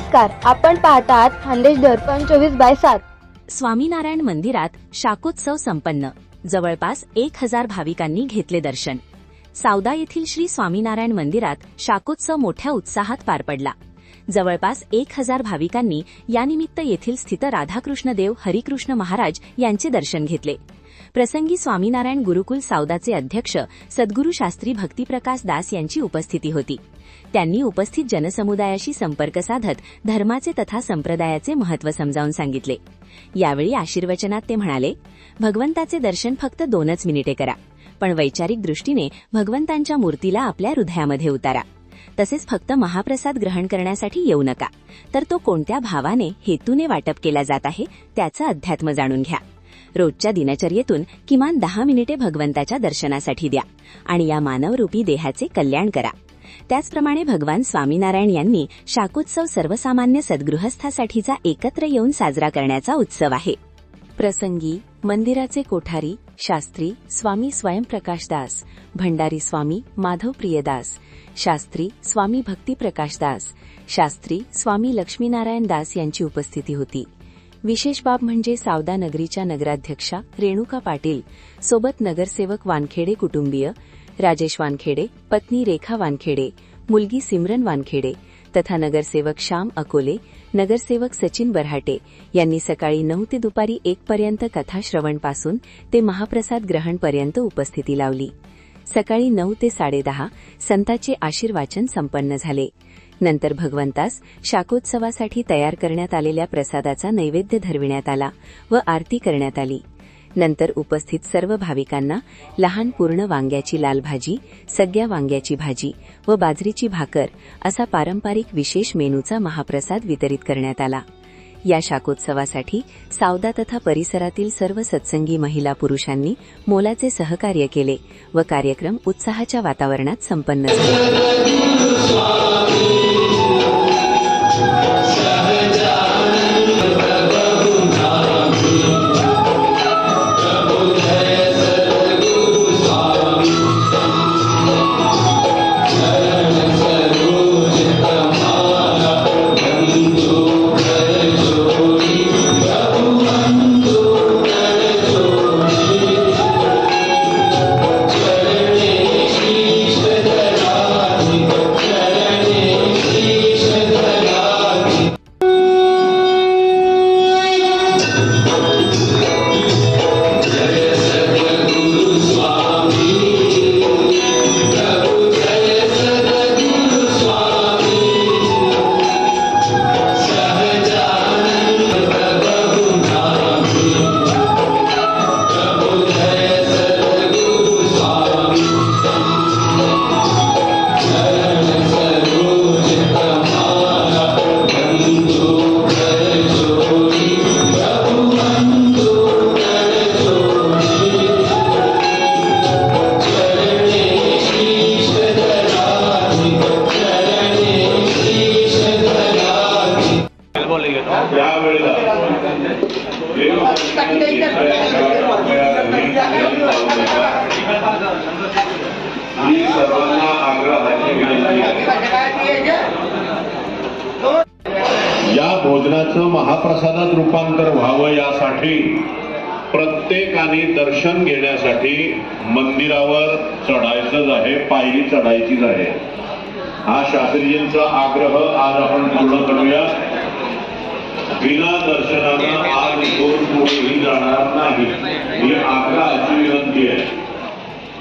नमस्कार आपण पाहतात खानदेश दर्पण चोवीस बाय सात. स्वामीनारायण मंदिरात शाकोत्सव संपन्न. जवळपास एक हजार भाविकांनी घेतले दर्शन. सावदा येथील श्री स्वामीनारायण मंदिरात शाकोत्सव मोठ्या उत्साहात पार पडला. जवळपास एक हजार भाविकांनी यानिमित्त येथील स्थित राधाकृष्ण देव हरिकृष्ण महाराज यांचे दर्शन घेतले. प्रसंगी स्वामीनारायण गुरुकुल सावदाचे अध्यक्ष सद्गुरू शास्त्री भक्तिप्रकाश दास यांची उपस्थिती होती. त्यांनी उपस्थित जनसमुदायाशी संपर्क साधत धर्माचे तथा संप्रदायाचे महत्त्व समजावून सांगितले. यावेळी आशीर्वचनात ते म्हणाले भगवंताचे दर्शन फक्त दोनच मिनिटे करा पण वैचारिक दृष्टीने भगवंतांच्या मूर्तीला आपल्या हृदयामध्ये उतारा. तसेच फक्त महाप्रसाद ग्रहण करण्यासाठी येऊ नका. तर तो कोणत्या भावाने हेतूने वाटप केला जात आहे त्याचं अध्यात्म जाणून घ्या. रोजच्या दिनचर्येतून किमान दहा मिनिटे भगवंताच्या दर्शनासाठी द्या आणि या मानवरूपी देहाचे कल्याण करा. त्याचप्रमाणे भगवान स्वामीनारायण यांनी शाकोत्सव सर्वसामान्य सद्गृहस्थासाठीचा एकत्र येऊन साजरा करण्याचा उत्सव आहे. प्रसंगी मंदिराचे कोठारी शास्त्री स्वामी स्वयंप्रकाशदास भंडारी स्वामी माधव प्रियदास शास्त्री स्वामी भक्तिप्रकाशदास शास्त्री स्वामी लक्ष्मीनारायण दास यांची उपस्थिती होती. विशेष बाब म्हणजे सावदा नगरीच्या नगराध्यक्षा रेणुका पाटील सोबत नगरसेवक वानखेडे कुटुंबीय राजेश वानखेडे पत्नी रेखा वानखेडे मुलगी सिमरन वानखेडे तथा नगरसेवक श्याम अकोले नगरसेवक सचिन बरहाटे यांनी सकाळी नऊ ते दुपारी एकपर्यंत कथाश्रवणपासून ते महाप्रसाद ग्रहणपर्यंत उपस्थिती लावली. सकाळी नऊ ते साडेदहा संताचे आशीर्वाचन संपन्न झाले. नंतर भगवंतास शाकोत्सवासाठी तयार करण्यात आलेल्या प्रसादाचा नैवेद्य धरविण्यात आला व आरती करण्यात आली. नंतर उपस्थित सर्व भाविकांना लहान पूर्ण वांग्याची लाल भाजी सगळ्या वांग्याची भाजी व बाजरीची भाकर असा पारंपरिक विशेष मेनूचा महाप्रसाद वितरित करण्यात आला. या शाकोत्सवासाठी सावदा तथा परिसरातील सर्व सत्संगी महिला पुरुषांनी मोलाचे सहकार्य केले व कार्यक्रम उत्साहाच्या वातावरणात संपन्न झाला. मी सर्वांना आग्रहाची विनंती आहे. या भोजनाचं महाप्रसादात रूपांतर व्हावं यासाठी प्रत्येकाने दर्शन घेण्यासाठी मंदिरावर चढायचंच आहे पायरी चढायचीच आहे. हा शास्त्रीजींचा आग्रह आज आपण पूर्ण करूया. बिना दर्शनानं आज दोन पुढेही जाणार नाही. ही आग्रहाची विनंती आहे.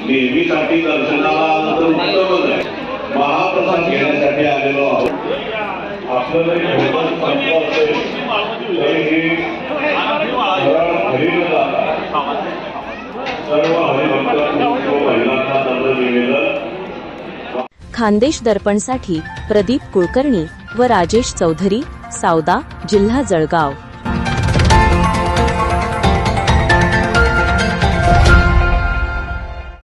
नेहमीसाठी दर्शनाला उत्तमच आहे. महाप्रसाद घेण्यासाठी आलेलो आहोत. आपलं जरी भोजन संपलं असेल. तरी हे घरी न जाता सर्व हरिभक्त महिलांना खानदेश दर्पणसाठी प्रदीप कुलकर्णी व राजेश चौधरी सावदा जिल्हा जळगाव.